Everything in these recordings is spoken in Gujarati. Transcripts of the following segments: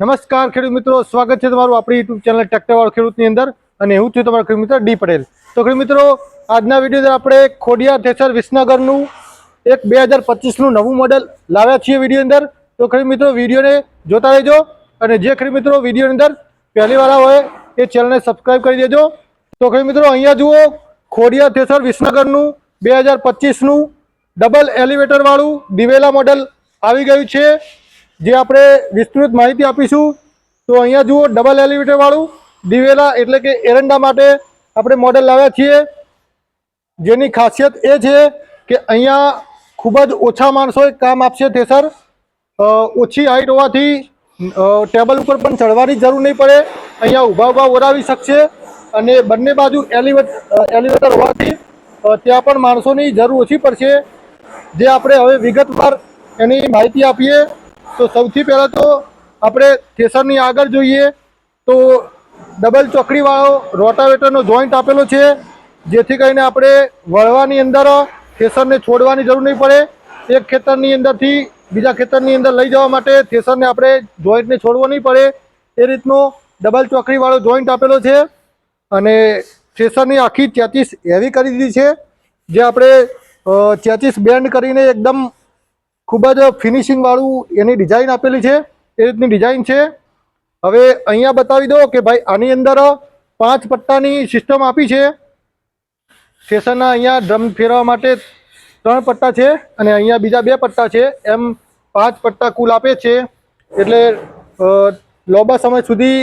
નમસ્કાર ખેડૂત મિત્રો, સ્વાગત છે તમારું આપણી યુટ્યુબ ચેનલ ટ્રેક્ટરવાળો ખેડૂતની અંદર અને હું છું તમારો ખેડૂત મિત્ર ડી પટેલ. તો ખેડૂત મિત્રો, આજના વીડિયો અંદર આપણે ખોડિયા થેસર વિસનગરનું એક બે હજાર પચીસનું નવું મોડલ લાવ્યા છીએ વીડિયો અંદર. તો ખેડૂત મિત્રો, વિડીયોને જોતા રહેજો અને જે ખેડૂત મિત્રો વિડીયોની અંદર પહેલીવાળા હોય, એ ચેનલને સબસ્ક્રાઈબ કરી દેજો. તો ખેડૂત મિત્રો, અહીંયા જુઓ ખોડિયા થેસર વિસનગરનું બે હજાર પચીસનું ડબલ એલિવેટરવાળું દિવેલા મોડલ આવી ગયું છે. જે આપણે વિસ્તૃત માહિતી આપીશું, તો અહીંયા જુઓ ડબલ એલિવેટરવાળું દિવેલા એટલે કે એરંડા માટે આપણે મોડેલ લાવ્યા છીએ. જેની ખાસિયત એ છે કે અહીંયા ખૂબ જ ઓછા માણસોએ કામ આપશે થેસર ઓછી હાઈટ હોવાથી ટેબલ ઉપર પણ ચડવાની જરૂર નહીં પડે. અહીંયા ઊભા ઊભા ઓરાવી શકશે અને બંને બાજુ એલિવેટ એલિવેટર હોવાથી ત્યાં પણ માણસોની જરૂર ઓછી પડશે. જે આપણે હવે વિગતવાર એની માહિતી આપીએ. તો સૌથી પહેલાં તો આપણે થેસરની આગળ જોઈએ તો ડબલ ચોકડીવાળો રોટાવેટરનો જોઈન્ટ આપેલો છે, જેથી કરીને આપણે વળવાની અંદર થેસરને છોડવાની જરૂર નહીં પડે. એક ખેતરની અંદરથી બીજા ખેતરની અંદર લઈ જવા માટે થેસરને આપણે જોઈન્ટને છોડવો નહીં પડે. એ રીતનો ડબલ ચોકડીવાળો જોઈન્ટ આપેલો છે અને થેસરની આખી ચેચીસ હેવી કરી દીધી છે, જે આપણે ચેતીસ બેન્ડ કરીને એકદમ ખૂબ જ ફિનિશિંગવાળું એની ડિઝાઇન આપેલી છે, એ રીતની ડિઝાઇન છે. હવે અહીંયા બતાવી દો કે ભાઈ આની અંદર પાંચ પટ્ટાની સિસ્ટમ આપી છે. સ્ટેશનના અહીંયા ડ્રમ ફેરવા માટે ત્રણ પટ્ટા છે અને અહીંયા બીજા બે પટ્ટા છે. એમ પાંચ પટ્ટા કુલ આપે છે. એટલે લાંબા સમય સુધી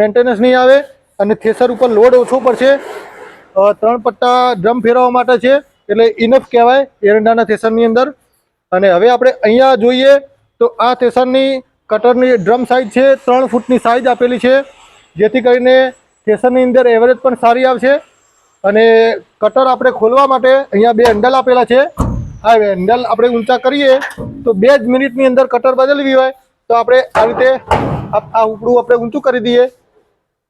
મેન્ટેનન્સ નહીં આવે અને થેસર ઉપર લોડ ઓછો પડશે. ત્રણ પટ્ટા ડ્રમ ફેરવવા માટે છે. એટલે ઇનફ કહેવાય એરંડાના થેસરની અંદર. અને હવે આપણે અહીંયા જોઈએ તો આ થેસરની કટરની ડ્રમ સાઇઝ છે, ત્રણ ફૂટની સાઇઝ આપેલી છે, જેથી કરીને થેસરની અંદર એવરેજ પણ સારી આવશે. અને કટર આપણે ખોલવા માટે અહીંયા બે હેન્ડલ આપેલા છે. આ હેન્ડલ આપણે ઊંચા કરીએ તો બે જ મિનિટની અંદર કટર બદલવી હોય તો આપણે આ રીતે આ ઉપડું આપણે ઊંચું કરી દઈએ.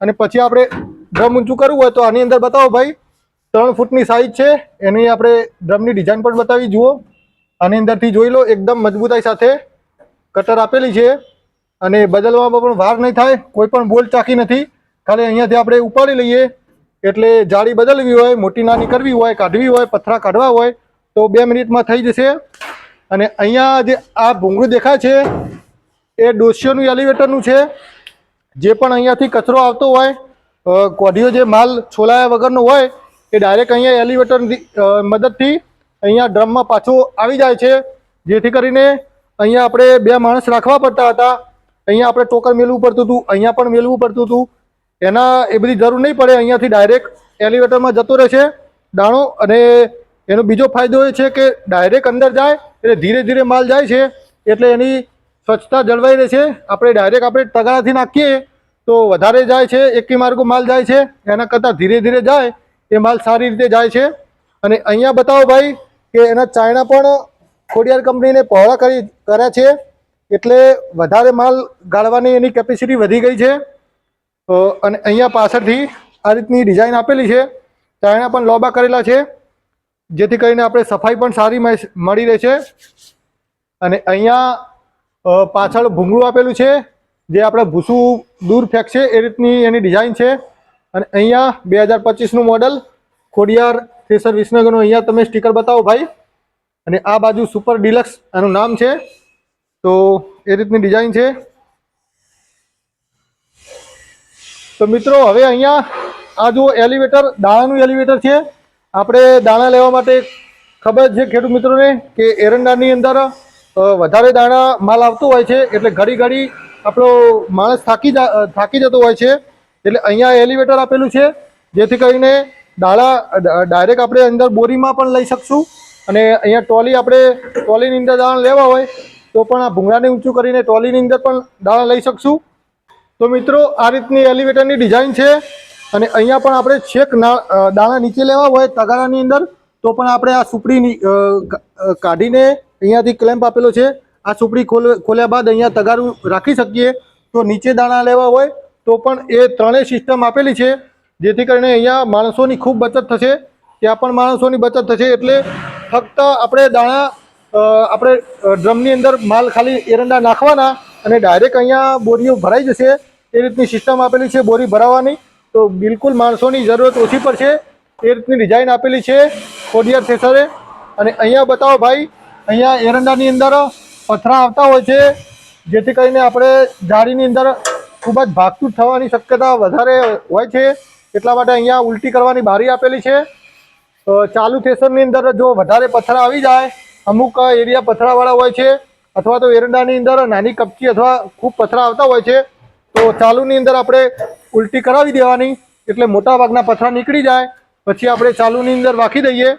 અને પછી આપણે ડ્રમ ઊંચું કરવું હોય તો આની અંદર બતાવો ભાઈ. ત્રણ ફૂટની સાઇઝ છે, એની આપણે ડ્રમની ડિઝાઇન પણ બતાવી, જુઓ. આની અંદરથી જોઈ લો, એકદમ મજબૂતાઈ સાથે કટર આપેલી છે અને બદલવામાં પણ વાર નહીં થાય, કોઈ પણ બોલ ચાકી નથી. ખાલી અહીંયાથી આપણે ઉપાડી લઈએ. એટલે જાળી બદલવી હોય, મોટી નાની કરવી હોય, કાઢવી હોય, પથરા કાઢવા હોય, તો બે મિનિટમાં થઈ જશે. અને અહીંયા જે આ ભૂંગળું દેખાય છે, એ ડોસિયોનું એલિવેટરનું છે. જે પણ અહીંયાથી કચરો આવતો હોય કોઢીઓ જે માલ છોલાયા વગરનો હોય, એ ડાયરેક્ટ અહીંયા એલિવેટરની મદદથી અહીંયા ડ્રમમાં પાછો આવી જાય છે. જેથી કરીને અહીંયા આપણે બે માણસ રાખવા પડતા હતા. અહીંયા આપણે ટોકર મેળવું પડતું હતું, અહીંયા પણ મેળવું પડતું હતું. એના એ બધી જરૂર નહીં પડે, અહીંયાથી ડાયરેક્ટ એલિવેટરમાં જતો રહેશે દાણો. અને એનો બીજો ફાયદો એ છે કે ડાયરેક્ટ અંદર જાય, એટલે ધીરે ધીરે માલ જાય છે, એટલે એની સ્વચ્છતા જળવાઈ રહે છે આપણે ડાયરેક્ટ આપણે તગારાથી નાખીએ તો વધારે જાય છે, એકી માર્ગો માલ જાય છે. એના કરતાં ધીરે ધીરે જાય, એ માલ સારી રીતે જાય છે. અને અહીંયા બતાવો ભાઈ કે એના ચાયણા પણ ખોડિયાર કંપનીને પહોળા કરી કર્યા છે, એટલે વધારે માલ ગાળવાની એની કેપેસિટી વધી ગઈ છે. અને અહીંયા પાછળથી આ રીતની ડિઝાઇન આપેલી છે. ચાયણા પણ લોબા કરેલા છે, જેથી કરીને આપણે સફાઈ પણ સારી મળી રહે છે અને અહીંયા પાછળ ભૂંગળું આપેલું છે, જે આપણે ભૂસું દૂર ફેંકશે એ રીતની એની ડિઝાઇન છે. અને અહીંયા બે હજાર પચીસનું મોડલ ખોડિયાર થ્રેસર વિસનગરનો અહીંયા તમે સ્ટીકર બતાવો ભાઈ. અને આ બાજુ સુપર ડિલક્સ એનું નામ છે. તો એ રીતની ડિઝાઇન છે. તો મિત્રો, હવે અહીંયા આ જો એલિવેટર, દાણાનું એલિવેટર છે. આપણે દાણા લેવા માટે ખબર છે ખેડૂત મિત્રોને કે એરંડાની અંદર વધારે દાણા માલ આવતો હોય છે. એટલે ઘડી ઘડી આપણો માણસ થાકી થાકી જતો હોય છે. એટલે અહીંયા એલિવેટર આપેલું છે. જેથી કરીને દાણા ડાયરેક્ટ આપણે અંદર બોરીમાં પણ લઈ શકશું. અને અહીંયા ટોલી આપણે ટોલીની અંદર દાણા લેવા હોય, તો પણ આ ભૂંગળાને ઊંચું કરીને ટોલીની અંદર પણ દાણા લઈ શકશું. તો મિત્રો, આ રીતની એલિવેટરની ડિઝાઇન છે. અને અહીંયા પણ આપણે છેક દાણા નીચે લેવા હોય, તગારાની અંદર, તો પણ આપણે આ સુપડી કાઢીને અહીંયાથી ક્લેમ્પ આપેલો છે. આ સુપડી ખોલ્યા બાદ અહીંયા તગારું રાખી શકીએ. તો નીચે દાણા લેવા હોય, તો પણ એ ત્રણેય સિસ્ટમ આપેલી છે. જેથી કરીને અહીંયા માણસોની ખૂબ બચત થશે, ત્યાં પણ માણસોની બચત થશે એટલે ફક્ત આપણે દાણા આપણે ડ્રમની અંદર માલ ખાલી એરંડા નાખવાના અને ડાયરેક્ટ અહીંયા બોરીઓ ભરાઈ જશે. એ રીતની સિસ્ટમ આપેલી છે બોરી ભરાવાની. તો બિલકુલ માણસોની જરૂરત ઓછી પડશે. એ રીતની ડિઝાઇન આપેલી છે ખોડિયાર થેસરે. અને અહીંયા બતાવો ભાઈ, અહીંયા એરંડાની અંદર પથરા આવતા હોય છે, જેથી કરીને આપણે જાળીની અંદર ખૂબ જ ભાગતું થવાની શક્યતા વધારે હોય છે. એટલા માટે અહીંયા ઉલટી કરવાની બારી આપેલી છે. તો ચાલુ થેસરની અંદર જો વધારે પથરા આવી જાય, અમુક એરિયા પથરાવાળા હોય છે, અથવા તો એરંડાની અંદર નાની કપચી અથવા ખૂબ પથરા આવતા હોય છે, તો ચાલુની અંદર આપણે ઉલટી કરાવી દેવાની, એટલે મોટા ભાગના પથરા નીકળી જાય. પછી આપણે ચાલુની અંદર રાખી દઈએ.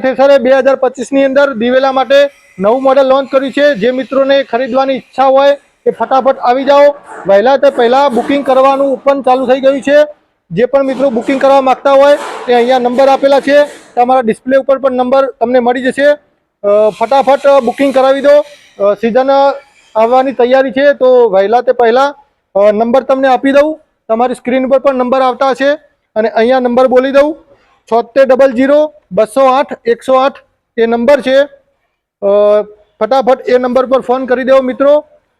થેસરે બે હજાર પચીસની અંદર દિવેલા માટે નવું મોડેલ લોન્ચ કર્યું છે. જે મિત્રોને ખરીદવાની ઈચ્છા હોય એ ફટાફટ આવી જાઓ. વહેલા તે પહેલાં બુકિંગ કરવાનું પણ ચાલુ થઈ ગયું છે. જે પણ મિત્રો બુકિંગ કરવા માગતા હોય, તે અહીંયા નંબર આપેલા છે. તમારા ડિસ્પ્લે ઉપર પણ નંબર તમને મળી જશે. ફટાફટ બુકિંગ કરાવી દો. સિઝન આવવાની તૈયારી છે, તો વહેલા તે પહેલાં નંબર તમને આપી દઉં. તમારી સ્ક્રીન ઉપર પણ નંબર આવતા હશે. અને અહીંયા નંબર બોલી દઉં. છોતેર ડબલ જીરો બસો આઠ, એકસો આઠ, એ નંબર છે. ફટાફટ એ નંબર પર ફોન કરી દેવો મિત્રો.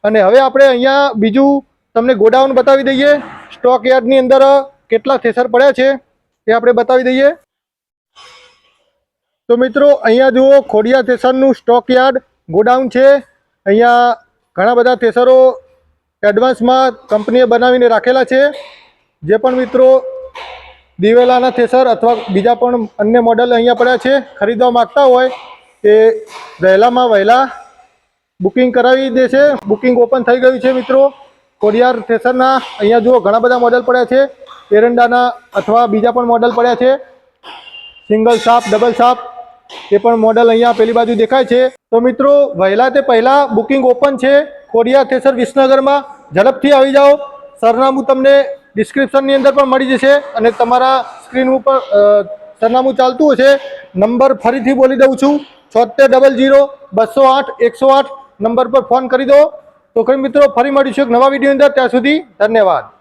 અને હવે આપણે અહીંયા બીજું તમને ગોડાઉન બતાવી દઈએ. સ્ટોક યાર્ડની અંદર કેટલા થેસર પડ્યા છે એ આપણે બતાવી દઈએ. તો મિત્રો, અહીંયા જુઓ, ખોડિયા થેસરનું સ્ટોક યાર્ડ ગોડાઉન છે. અહીંયા ઘણા બધા થેસરો એડવાન્સમાં કંપનીએ બનાવીને રાખેલા છે. જે પણ મિત્રો, દિવેલાના થેસર અથવા બીજા પણ અન્ય મોડલ અહીંયા પડ્યા છે, ખરીદવા માગતા હોય એ વહેલામાં વહેલા બુકિંગ કરાવી દેશે. બુકિંગ ઓપન થઈ ગયું છે મિત્રો. કોડિયાર થેસરના, અહીંયા જુઓ, ઘણા બધા મોડલ પડ્યા છે. એરંડાના અથવા બીજા પણ મોડલ પડ્યા છે. સિંગલ સાપ ડબલ સાપ એ પણ મોડલ અહીંયા પેલી બાજુ દેખાય છે. તો મિત્રો, વહેલા તે પહેલાં બુકિંગ ઓપન છે કોડિયા થેસર વિસનગરમાં. ઝડપથી આવી જાઓ. સરનામું તમને ડિસ્ક્રિપ્શનની અંદર પણ મળી જશે અને તમારા સ્ક્રીન ઉપર સરનામું ચાલતું હશે. નંબર ફરીથી બોલી દઉં છું. છોતેર ડબલ જીરો બસો આઠ, એકસો આઠ નંબર પર ફોન કરી દો. તો કઈ મિત્રો, ફરી મળીશું એક નવા વીડિયો અંદર. ત્યાં સુધી ધન્યવાદ.